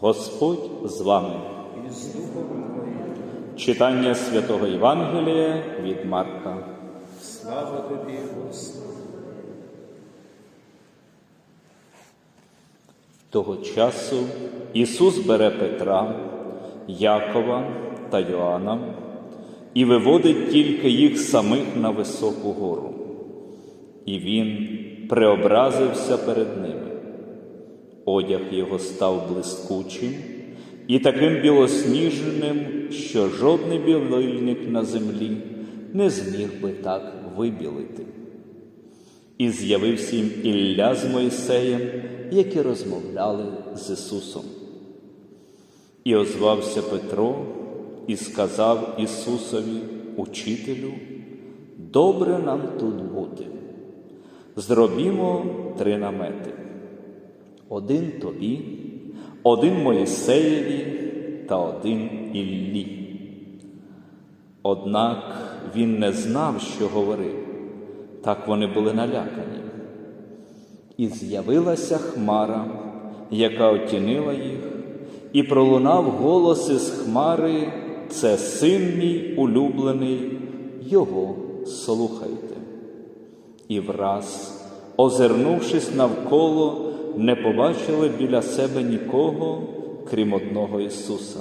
Господь з вами. Читання святого Євангелія від Марка. Слава тобі, Господи. Того часу Ісус бере Петра, Якова та Йоанна і виводить тільки їх самих на високу гору. І він преобразився перед ними. Одяг його став блискучим і таким білосніжним, що жодний білильник на землі не зміг би так вибілити. І з'явився їм Ілля з Мойсеєм, які розмовляли з Ісусом. І озвався Петро і сказав Ісусові, Учителю, добре нам тут бути. Зробімо три намети: один тобі, один Моїсеєві та один Іллі. Однак він не знав, що говорив. Так вони були налякані. І з'явилася хмара, яка отінила їх, і пролунав голос із хмари це син мій улюблений, його слухайте. І враз, озирнувшись навколо, не побачили біля себе нікого, крім одного Ісуса.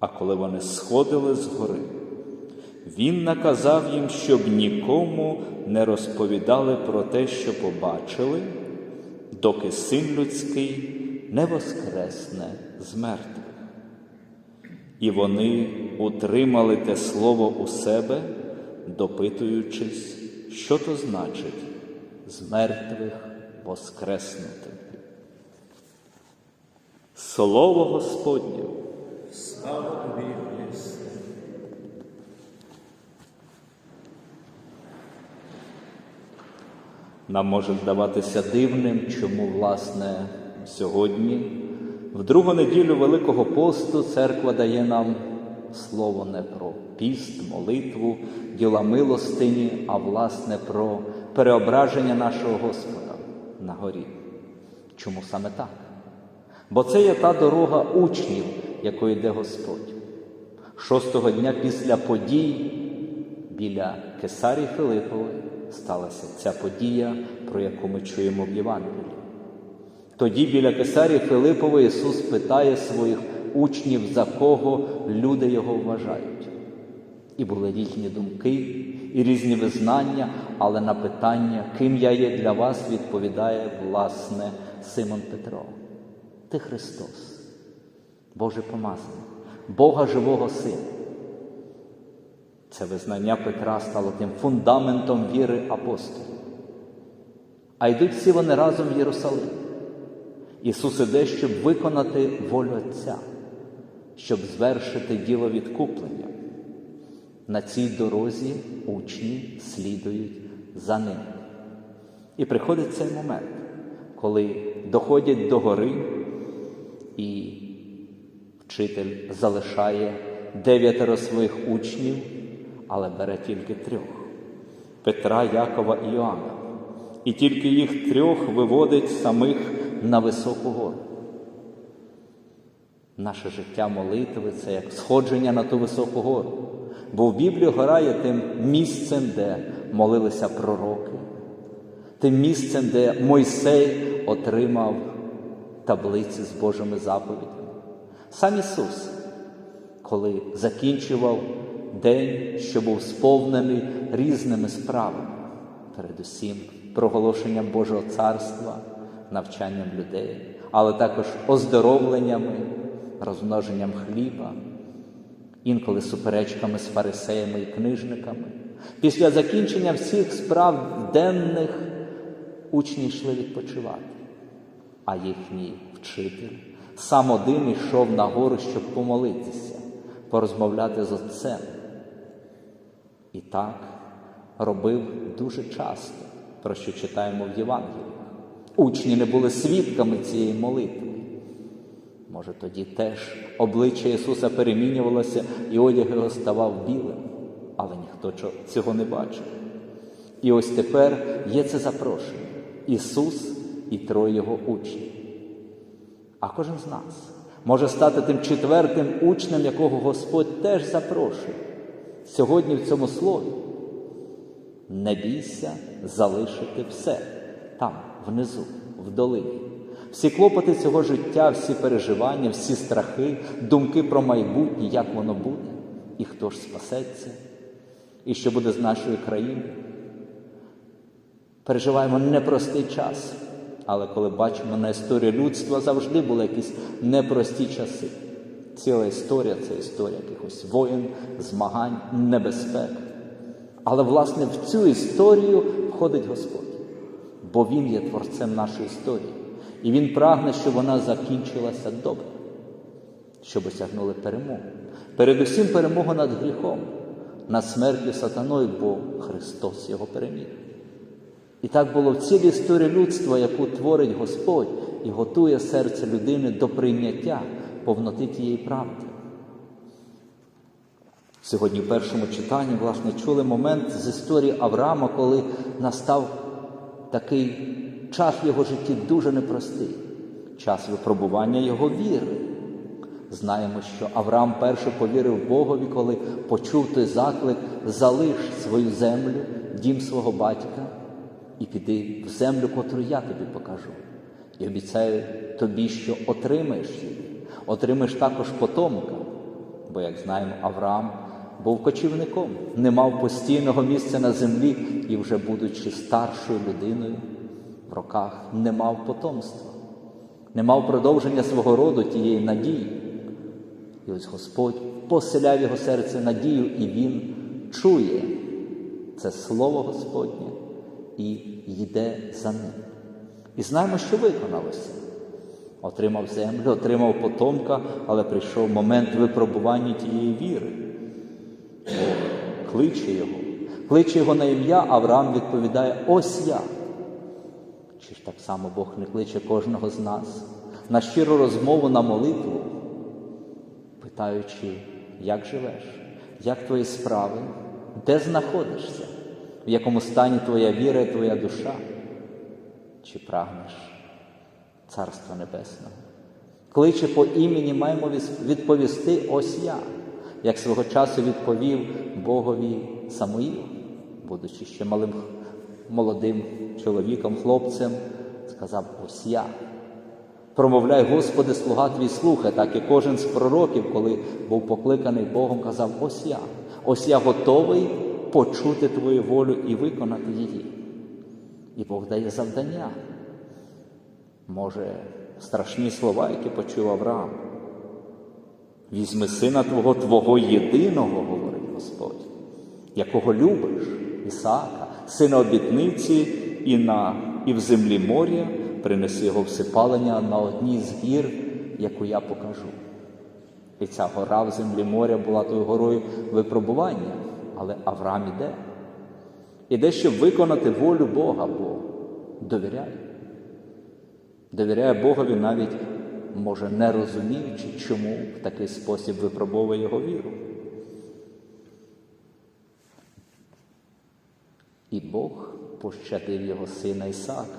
А коли вони сходили з гори, він наказав їм, щоб нікому не розповідали про те, що побачили, доки син людський не воскресне з мертвих. І вони утримали те слово у себе, допитуючись, що то значить з мертвих воскреснути. Слово Господнє. Слава тобі, Христе. Нам може здаватися дивним, чому, власне, сьогодні, в другу неділю Великого посту, церква дає нам слово не про піст, молитву, діла милостині, а власне про переображення нашого Господа на горі. Чому саме так? Бо це є та дорога учнів, якою йде Господь. Шостого дня після подій біля Кесарії Филипової сталася ця подія, про яку ми чуємо в Євангелії. Тоді біля Кесарії Филипової Ісус питає своїх учнів, за кого люди його вважають. І були різні думки і різні визнання, але на питання, ким я є для вас, відповідає власне Симон Петро. Ти Христос, Боже помазаний, Бога живого Сина. Це визнання Петра стало тим фундаментом віри апостолів. А йдуть всі вони разом в Єрусалим. Ісус іде, щоб виконати волю Отця, щоб звершити діло відкуплення. На цій дорозі учні слідують за ним. І приходить цей момент, коли доходять до гори, і вчитель залишає дев'ятеро своїх учнів, але бере тільки трьох Петра, Якова і Іоанна. І тільки їх трьох виводить самих на високу гору. Наше життя молитви це як сходження на ту високу гору. Бо в Біблії гора є тим місцем, де молилися пророки, тим місцем, де Мойсей отримав таблиці з Божими заповідями. Сам Ісус, коли закінчував день, що був сповнений різними справами, передусім проголошенням Божого царства, навчанням людей, але також оздоровленнями, розмноженням хліба, інколи суперечками з фарисеями і книжниками. Після закінчення всіх справ денних учні йшли відпочивати, а їхній вчитель сам один йшов на гору, щоб помолитися, порозмовляти з Отцем. І так робив дуже часто, про що читаємо в Євангеліях. Учні не були свідками цієї молитви. Може, тоді теж обличчя Ісуса перемінювалося, і одяг його ставав білим, але ніхто цього не бачив. І ось тепер є це запрошення Ісус і троє його учнів. А кожен з нас може стати тим четвертим учнем, якого Господь теж запрошує сьогодні в цьому слові. Не бійся залишити все там, внизу, в долині. Всі клопоти цього життя, всі переживання, всі страхи, думки про майбутнє, як воно буде, і хто ж спасеться, і що буде з нашою країною. Переживаємо непростий час, але коли бачимо на історію людства, завжди були якісь непрості часи. Ціла історія це історія якихось воїн, змагань, небезпек. Але, власне, в цю історію входить Господь, бо Він є творцем нашої історії. І Він прагне, щоб вона закінчилася добре, щоб осягнули перемогу. Передусім перемогу над гріхом, над смертю сатаною, бо Христос його переміг. І так було в цілій історії людства, яку творить Господь і готує серце людини до прийняття повноти тієї правди. Сьогодні в першому читанні, власне, чули момент з історії Авраама, коли настав такий час в його житті дуже непростий, час випробування його віри. Знаємо, що Авраам перше повірив Богові, коли почув той заклик залиш свою землю, дім свого батька, і піди в землю, котру я тобі покажу. І обіцяю тобі, що отримаєш її, отримаєш також потомка. Бо, як знаємо, Авраам був кочівником, не мав постійного місця на землі і, вже будучи старшою людиною роках, не мав потомства, не мав продовження свого роду тієї надії. І ось Господь поселяв його серце надію, і він чує це слово Господнє і йде за ним. І знаємо, що виконалося. Отримав землю, отримав потомка, але прийшов момент випробування тієї віри. Бог кличе його, кличе його на ім'я, Авраам відповідає: Ось я. Чи ж так само Бог не кличе кожного з нас на щиру розмову, на молитву, питаючи, як живеш, як твої справи, де знаходишся, в якому стані твоя віра і твоя душа, чи прагнеш Царства Небесного? Кличе по імені маємо відповісти ось я, як свого часу відповів Богові Самуїл, будучи ще малим молодим чоловіком, хлопцем, сказав ось я. Промовляй, Господи, слуга твій слухай, так і кожен з пророків, коли був покликаний Богом, казав: Ось я, ось я готовий почути Твою волю і виконати її. І Бог дає завдання. Може, страшні слова, які почув Авраам. Візьми сина Твого, Твого єдиного, говорить Господь, якого любиш, Ісаака, сина обітниці, і на, і в землі моря принеси його всипалення на одній з гір, яку я покажу. І ця гора в землі моря була тою горою випробування, але Авраам іде. Іде, щоб виконати волю Бога, бо довіряє. Довіряє Богові навіть, може, не розуміючи, чому в такий спосіб випробовує його віру. І Бог пощадив його сина Ісаака.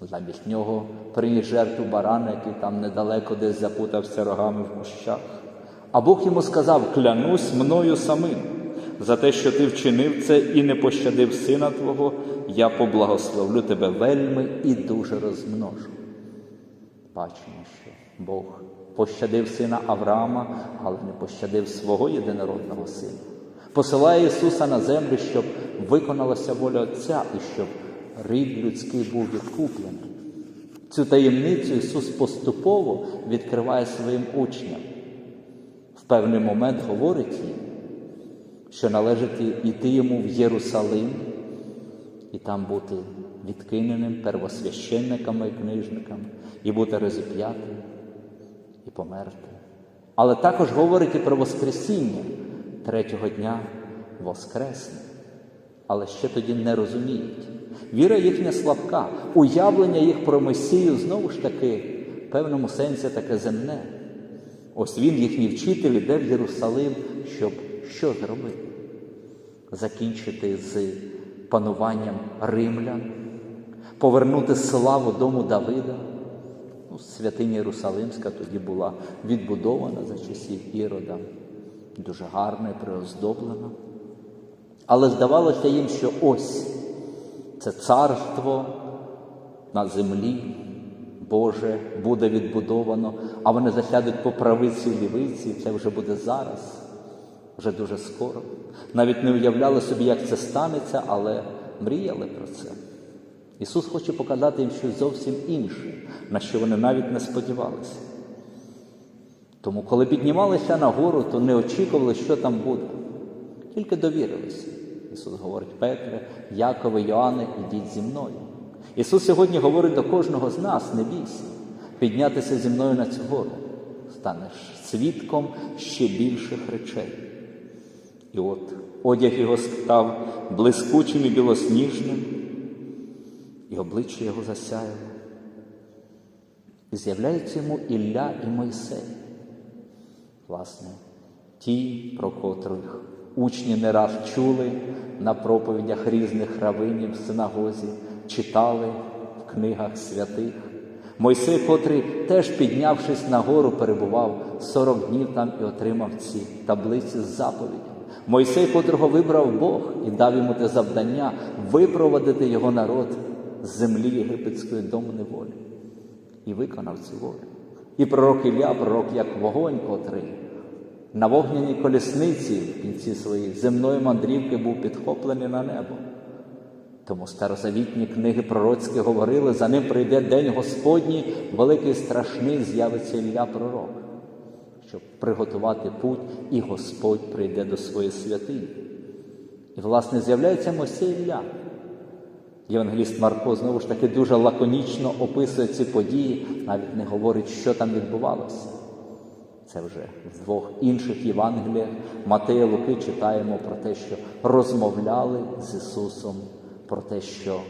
Замість нього приніс жертву барана, який там недалеко десь запутався рогами в кущах. А Бог йому сказав: клянусь мною самим, за те, що ти вчинив це і не пощадив сина Твого, я поблагословлю тебе вельми і дуже розмножу. Бачимо, що Бог пощадив сина Авраама, але не пощадив свого єдинородного сина. Посилає Ісуса на землю, щоб виконалася воля Отця і щоб рід людський був відкуплений. Цю таємницю Ісус поступово відкриває своїм учням. В певний момент говорить їм, що належить йти йому в Єрусалим і там бути відкиненим первосвященниками і книжниками, і бути розіп'ятим, і померти. Але також говорить і про Воскресіння третього дня Воскресне. Але ще тоді не розуміють. Віра їхня слабка, уявлення їх про Месію знову ж таки, в певному сенсі таке земне. Ось він, їхній вчитель, іде в Єрусалим, щоб що зробити? Закінчити з пануванням римлян, повернути славу дому Давида, Ну, святиня Єрусалимська тоді була відбудована за часів Ірода, дуже гарна і приоздоблена. Але здавалося їм, що ось це царство на землі Боже буде відбудовано, а вони засядуть по правиці і лівиці, і це вже буде зараз, вже дуже скоро. Навіть не уявляли собі, як це станеться, але мріяли про це. Ісус хоче показати їм щось зовсім інше, на що вони навіть не сподівалися. Тому, коли піднімалися на гору, то не очікували, що там буде, тільки довірилися. Ісус говорить, Петре, Якове, Йоанне, ідіть зі мною. Ісус сьогодні говорить до кожного з нас, не бійся, піднятися зі мною на цю гору. Станеш свідком ще більших речей. І от одяг його став блискучим і білосніжним, і обличчя його засяяло. І з'являються йому Ілля і Мойсей. Власне, ті, про котрих учні не раз чули на проповідях різних равинів в синагозі, читали в книгах святих. Мойсей, котрий теж піднявшись на гору, перебував 40 днів там і отримав ці таблиці з заповідями. Мойсей, котрого вибрав Бог і дав йому те завдання випровадити його народ з землі єгипетської дому неволі. І виконав цю волю. І пророк Ілля, пророк як вогонь, котрий на вогняній колісниці в кінці своєї земної мандрівки був підхоплений на небо. Тому старозавітні книги пророцькі говорили, за ним прийде день Господній, великий страшний з'явиться Ілля пророк, щоб приготувати путь, і Господь прийде до своєї святині. І, власне, з'являється Мойсей Ілля. Євангеліст Марко знову ж таки дуже лаконічно описує ці події, навіть не говорить, що там відбувалося. Це вже в двох інших Євангеліях Матея Луки читаємо про те, що розмовляли з Ісусом про те, що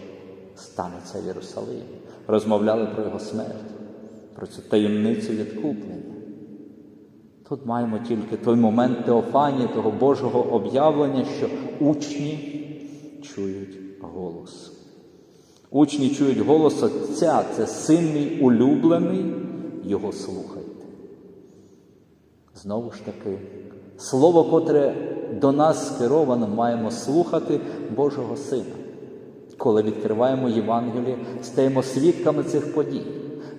станеться в Єрусалимі. Розмовляли про Його смерть, про цю таємницю відкуплення. Тут маємо тільки той момент Теофанії, того Божого об'явлення, що учні чують голос. Учні чують голос Отця, це син мій улюблений, його слухайте. Знову ж таки, слово, котре до нас скеровано, маємо слухати Божого Сина. Коли відкриваємо Євангеліє, стаємо свідками цих подій.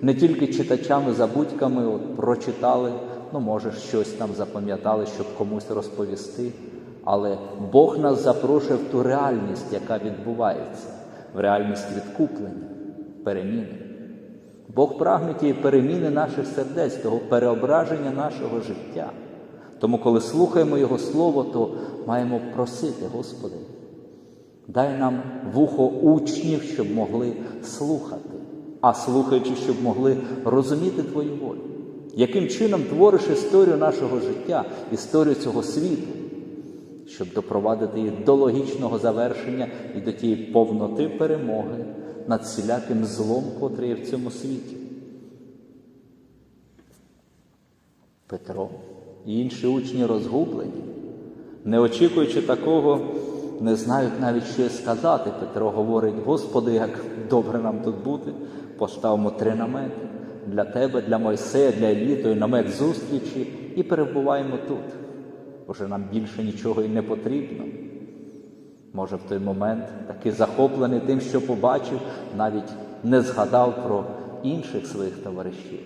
Не тільки читачами, забудьками от, прочитали, ну, може, щось там запам'ятали, щоб комусь розповісти. Але Бог нас запрошує в ту реальність, яка відбувається, в реальність відкуплення, переміни. Бог прагне тієї переміни наших сердець, того переображення нашого життя. Тому, коли слухаємо Його Слово, то маємо просити, Господи, дай нам вухо учнів, щоб могли слухати, а слухаючи, щоб могли розуміти Твою волю. Яким чином твориш історію нашого життя, історію цього світу, щоб допровадити їх до логічного завершення і до тієї повноти перемоги над всіляким злом, котрий є в цьому світі. Петро і інші учні розгублені, не очікуючи такого, не знають навіть що сказати. Петро говорить: Господи, як добре нам тут бути, поставимо три намети для тебе, для Мойсея, для Іллі, той намет зустрічі і перебуваємо тут. Уже нам більше нічого і не потрібно. Може, в той момент, такий захоплений тим, що побачив, навіть не згадав про інших своїх товаришів,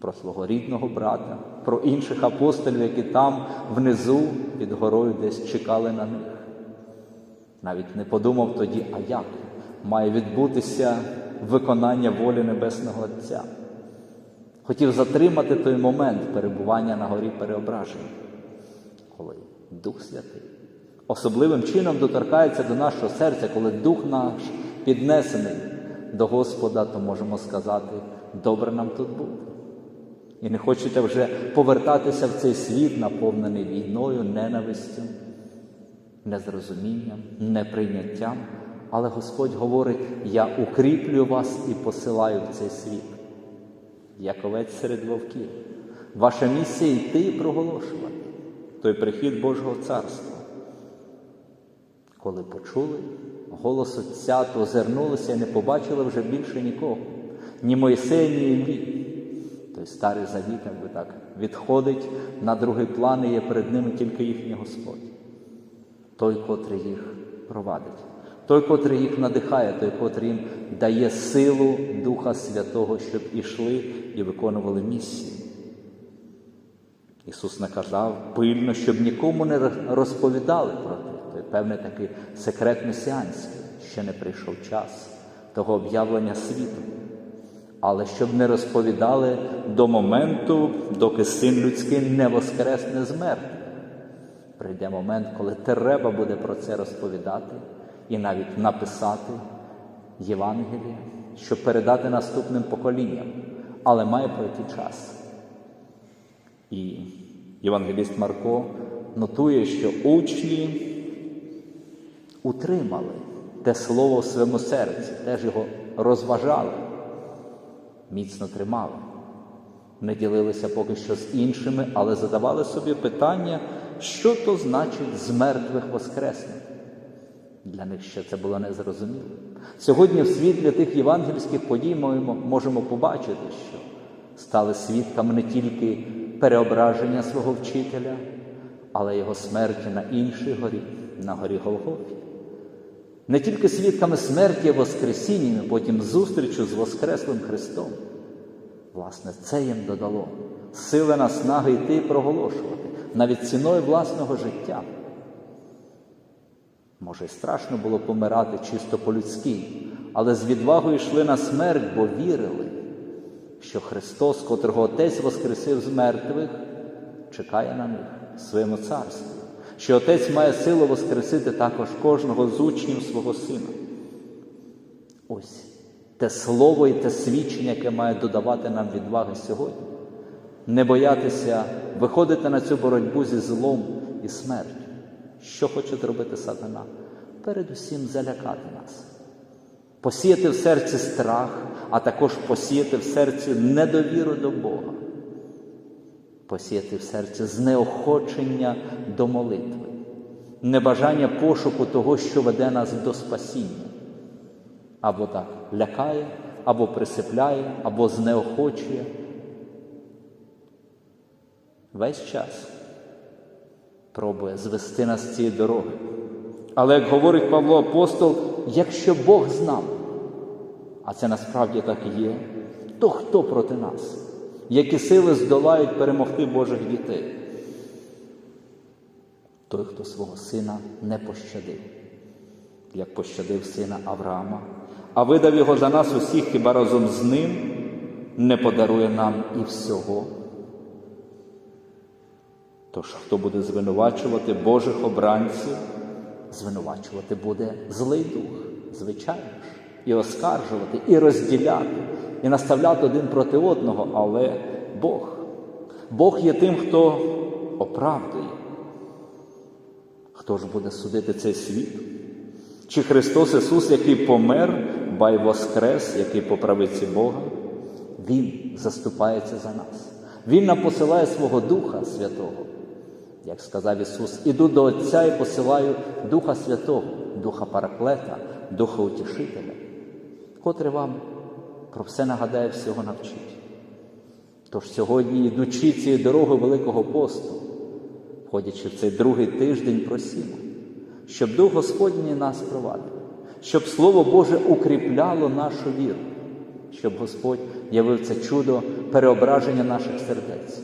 про свого рідного брата, про інших апостолів, які там внизу під горою десь чекали на них. Навіть не подумав тоді, а як має відбутися виконання волі Небесного Отця. Хотів затримати той момент перебування на горі переображення, коли Дух Святий особливим чином доторкається до нашого серця, коли Дух наш піднесений до Господа, то можемо сказати, добре нам тут бути. І не хочете вже повертатися в цей світ, наповнений війною, ненавистю, незрозумінням, неприйняттям. Але Господь говорить: я укріплю вас і посилаю в цей світ, як овець серед вовків. Ваша місія йти і проголошувати той прихід Божого царства. Коли почули голос Отця, то озирнулися і не побачили вже більше нікого. ні Мойсея, ні Іллі. Той старий завіт, якби так, відходить на другий план і є перед ними тільки їхній Господь. Той, котрий їх провадить, той, котрий їх надихає, той, котрий їм дає силу Духа Святого, щоб ішли і виконували місію. Ісус наказав пильно, щоб нікому не розповідали про те. Той певний такий секрет месіанський, ще не прийшов час того об'явлення світу. Але щоб не розповідали до моменту, доки син людський не воскресне з мертвих. Прийде момент, коли треба буде про це розповідати і навіть написати Євангеліє, щоб передати наступним поколінням, але має пройти час. І Євангеліст Марко нотує, що учні утримали те слово в своєму серці, теж його розважали, міцно тримали. Не ділилися поки що з іншими, але задавали собі питання, що то значить з мертвих воскреснути. Для них ще це було незрозуміло. Сьогодні, в світлі тих євангельських подій, ми можемо побачити, що стали свідками не тільки переображення свого вчителя, але його смерті на іншій горі, на горі Голгофі. Не тільки свідками смерті і Воскресіння, а потім зустрічу з Воскреслим Христом. Власне, це їм додало сили наснаги йти і проголошувати навіть ціною власного життя. Може, й страшно було помирати чисто по-людськи, але з відвагою йшли на смерть, бо вірили, що Христос, котрого Отець воскресив з мертвих, чекає на них в своєму царстві, що Отець має силу воскресити також кожного з учнів свого Сина. Ось те слово і те свідчення, яке має додавати нам відваги сьогодні, не боятися виходити на цю боротьбу зі злом і смертю. Що хоче зробити сатана? Передусім залякати нас, посіяти в серці страх, а також посіяти в серці недовіру до Бога, посіяти в серці знеохочення до молитви, небажання пошуку того, що веде нас до спасіння. Або так лякає, або присипляє, або знеохочує. Весь час пробує звести нас з цієї дороги. Але, як говорить Павло Апостол, якщо Бог з нами, а це насправді так і є, то хто проти нас? Які сили здолають перемогти Божих дітей? Той, хто свого сина не пощадив, як пощадив сина Авраама, а видав його за нас усіх, хіба разом з ним не подарує нам і всього. Тож, хто буде звинувачувати Божих обранців, звинувачувати буде злий дух, звичайно ж, і оскаржувати, і розділяти, і наставляти один проти одного, але Бог. Бог є тим, хто оправдує. Хто ж буде судити цей світ? Чи Христос Ісус, який помер, бай воскрес, який по правиці Бога, Він заступається за нас. Він нам посилає свого Духа Святого. Як сказав Ісус, іду до Отця і посилаю Духа Святого, Духа Параклета, Духа Утішителя, котрий вам про все нагадає, всього навчить. Тож сьогодні, йдучи цією дорогою Великого посту, входячи в цей другий тиждень, просімо, щоб Дух Господній нас провадив, щоб Слово Боже укріпляло нашу віру, щоб Господь явив це чудо переображення наших сердець,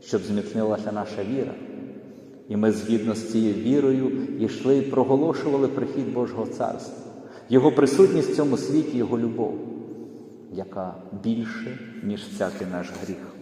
щоб зміцнилася наша віра. І ми згідно з цією вірою йшли і проголошували прихід Божого Царства, Його присутність в цьому світі, Його любов, яка більше, ніж всякий наш гріх.